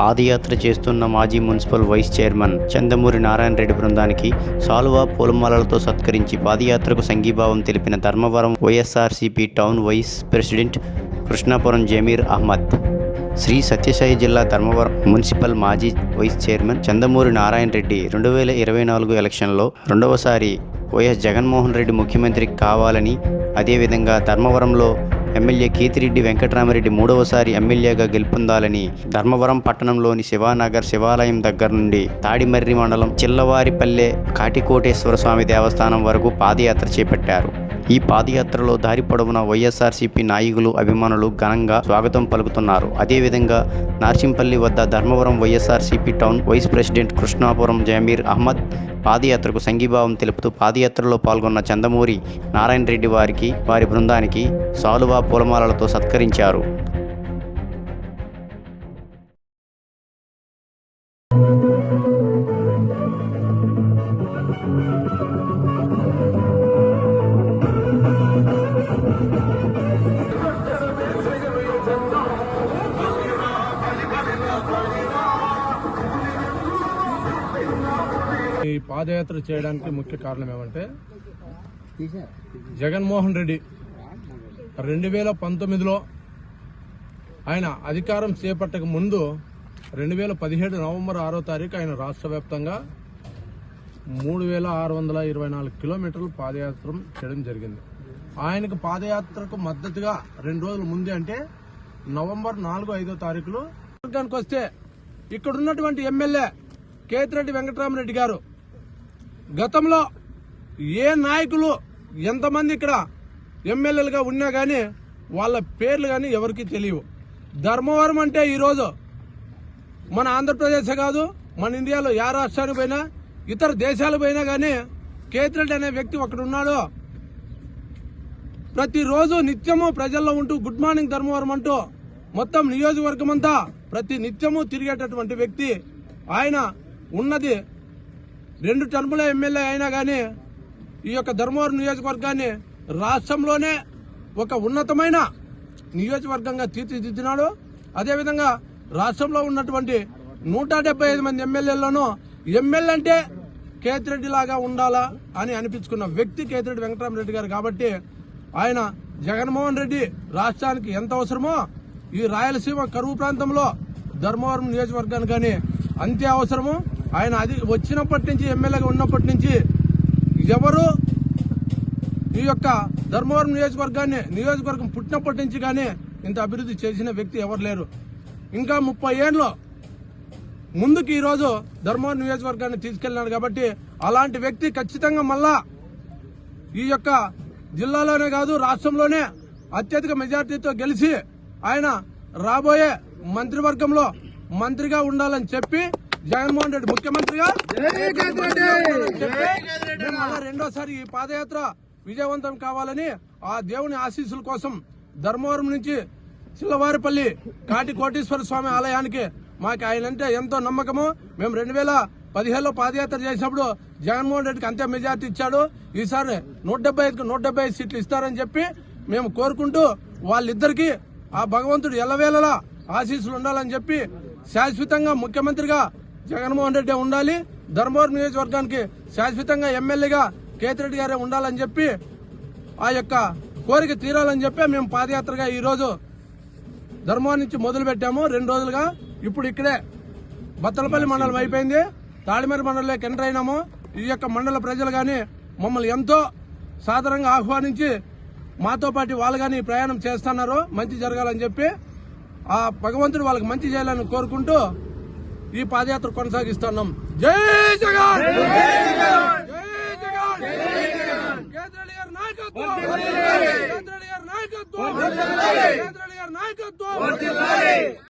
పాదయాత్ర చేస్తున్న మాజీ municipal vice chairman Chandamuri Narayana Reddy బృందానికి సాలువా పూలమాలలతో సత్కరించి పాదయాత్రకు సంఘీభావం తెలిపిన Dharmavaram YSRCP town vice president Krishnapuram Zameer Ahmed. Shri Sathyasai జిల్లా ధర్మవరం మున్సిపల్ మాజీ వైస్ చైర్మన్ చందమూరి నారాయణ రెడ్డి రెండు వేల ఇరవై నాలుగు ఎలక్షన్లో రెండవసారి వైఎస్ జగన్మోహన్ రెడ్డి ముఖ్యమంత్రి కావాలని అదేవిధంగా ధర్మవరంలో ఎమ్మెల్యే కీతిరెడ్డి వెంకటరామరెడ్డి మూడవసారి ఎమ్మెల్యేగా గెలుపొందాలని ధర్మవరం పట్టణంలోని శివానగర్ శివాలయం దగ్గర నుండి తాడిమర్రి మండలం చిల్లవారిపల్లె కాటికోటేశ్వర స్వామి దేవస్థానం వరకు పాదయాత్ర చేపట్టారు. ఈ పాదయాత్రలో దారి పొడవునా వైఎస్ఆర్సీపీ నాయకులు అభిమానులు ఘనంగా స్వాగతం పలుకుతున్నారు. అదేవిధంగా నార్సింపల్లి వద్ద Dharmavaram YSRCP town vice president Krishnapuram Zameer Ahmed పాదయాత్రకు సంఘీభావం తెలుపుతూ పాదయాత్రలో పాల్గొన్న చందమూరి నారాయణ రెడ్డి వారికి వారి బృందానికి సాలువా పూలమాలలతో సత్కరించారు. పాదయాత్ర చేయడానికి ముఖ్య కారణం ఏమంటే జగన్మోహన్ రెడ్డి రెండు వేల పంతొమ్మిదిలో ఆయన అధికారం చేపట్టక ముందు రెండు వేల పదిహేడు నవంబర్ ఆరో తారీఖు ఆయన రాష్ట్ర వ్యాప్తంగా మూడు వేల ఆరు వందల ఇరవై నాలుగు కిలోమీటర్లు పాదయాత్ర చేయడం జరిగింది. ఆయనకు పాదయాత్రకు మద్దతుగా రెండు రోజుల ముందే అంటే నవంబర్ నాలుగు ఐదో తారీఖులు. వర్గానికి వస్తే ఇక్కడ ఉన్నటువంటి ఎమ్మెల్యే కేతిరెడ్డి వెంకటరామరెడ్డి గారు గతంలో ఏ నాయకులు ఎంతమంది ఇక్కడ ఎమ్మెల్యేలుగా ఉన్నా కానీ వాళ్ళ పేర్లు కానీ ఎవరికి తెలియవు. ధర్మవరం అంటే ఈరోజు మన ఆంధ్రప్రదేశ్ కాదు మన ఇండియాలో ఏ రాష్ట్రానికి పోయినా ఇతర దేశాలకు పోయినా కానీ కేతిరెడ్డి అనే వ్యక్తి ఒకడు ఉన్నాడు ప్రతిరోజు నిత్యము ప్రజల్లో ఉంటూ గుడ్ మార్నింగ్ ధర్మవరం అంటూ మొత్తం నియోజకవర్గం అంతా ప్రతి నిత్యము తిరిగేటటువంటి వ్యక్తి. ఆయన ఉన్నది రెండు టర్ముల ఎమ్మెల్యే అయినా కానీ ఈ యొక్క ధర్మవరం నియోజకవర్గాన్ని రాష్ట్రంలోనే ఒక ఉన్నతమైన నియోజకవర్గంగా తీర్చిదిద్దినాడు. అదేవిధంగా రాష్ట్రంలో ఉన్నటువంటి నూట డెబ్బై ఐదు మంది ఎమ్మెల్యేలను ఎమ్మెల్యే అంటే కేతిరెడ్డి లాగా ఉండాలా అని అనిపించుకున్న వ్యక్తి కేతిరెడ్డి వెంకటరామరెడ్డి గారు కాబట్టి ఆయన జగన్మోహన్ రెడ్డి రాష్ట్రానికి ఎంత అవసరమో ఈ రాయలసీమ కరువు ప్రాంతంలో ధర్మవరం నియోజకవర్గానికి కానీ అంతే అవసరము. ఆయన అది వచ్చినప్పటి నుంచి ఎమ్మెల్యేగా ఉన్నప్పటి నుంచి ఎవరు ఈ యొక్క ధర్మవరం నియోజకవర్గాన్ని నియోజకవర్గం పుట్టినప్పటి నుంచి కానీ ఇంత అభివృద్ధి చేసిన వ్యక్తి ఎవరు లేరు. ఇంకా ముప్పై ఏళ్ళు ముందుకు ఈరోజు ధర్మవరం నియోజకవర్గాన్ని తీసుకెళ్ళినాడు కాబట్టి అలాంటి వ్యక్తి ఖచ్చితంగా మళ్ళా ఈ యొక్క జిల్లాలోనే కాదు రాష్ట్రంలోనే అత్యధిక మెజార్టీతో గెలిచి ఆయన రాబోయే మంత్రివర్గంలో మంత్రిగా ఉండాలని చెప్పి జగన్మోహన్ రెడ్డి ముఖ్యమంత్రిగా? రెండోసారి ఈ పాదయాత్ర విజయవంతం కావాలని ఆ దేవుని ఆశీస్సుల కోసం ధర్మవరం నుంచి చిల్లవారిపల్లి కాటి కోటేశ్వర స్వామి ఆలయానికి మాకు ఆయన అంటే ఎంతో నమ్మకము. మేము రెండు వేల పదిహేడులో పాదయాత్ర చేసినప్పుడు జగన్మోహన్ రెడ్డికి అంతే మెజార్టీ ఇచ్చాడు. ఈసారి నూట డెబ్బై ఐదుకు నూట డెబ్బై ఐదు సీట్లు ఇస్తారని చెప్పి మేము కోరుకుంటూ వాళ్ళిద్దరికి ఆ భగవంతుడు ఎల్లవేళలా ఆశీస్సులు ఉండాలని చెప్పి శాశ్వతంగా ముఖ్యమంత్రిగా జగన్మోహన్ రెడ్డి ఉండాలి. ధర్మవరం నియోజకవర్గానికి శాశ్వతంగా ఎమ్మెల్యేగా కేతిరెడ్డి గారే ఉండాలని చెప్పి ఆ యొక్క కోరిక తీరాలని చెప్పి మేము పాదయాత్రగా ఈరోజు ధర్మవరం నుంచి మొదలు పెట్టాము. రెండు రోజులుగా ఇప్పుడు ఇక్కడే బత్తలపల్లి మండలం అయిపోయింది. తాళిమేర మండలంలోకి ఎంటర్ అయినాము. ఈ యొక్క మండల ప్రజలు కానీ మమ్మల్ని ఎంతో సాధారణంగా ఆహ్వానించి మాతో పాటు వాళ్ళు కానీ ప్రయాణం చేస్తున్నారు. మంచి జరగాలని చెప్పి ఆ భగవంతుడు వాళ్ళకి మంచి చేయాలని కోరుకుంటూ ఈ పాదయాత్ర కొనసాగిస్తున్నాం. జై జగన్! నాయకత్వం!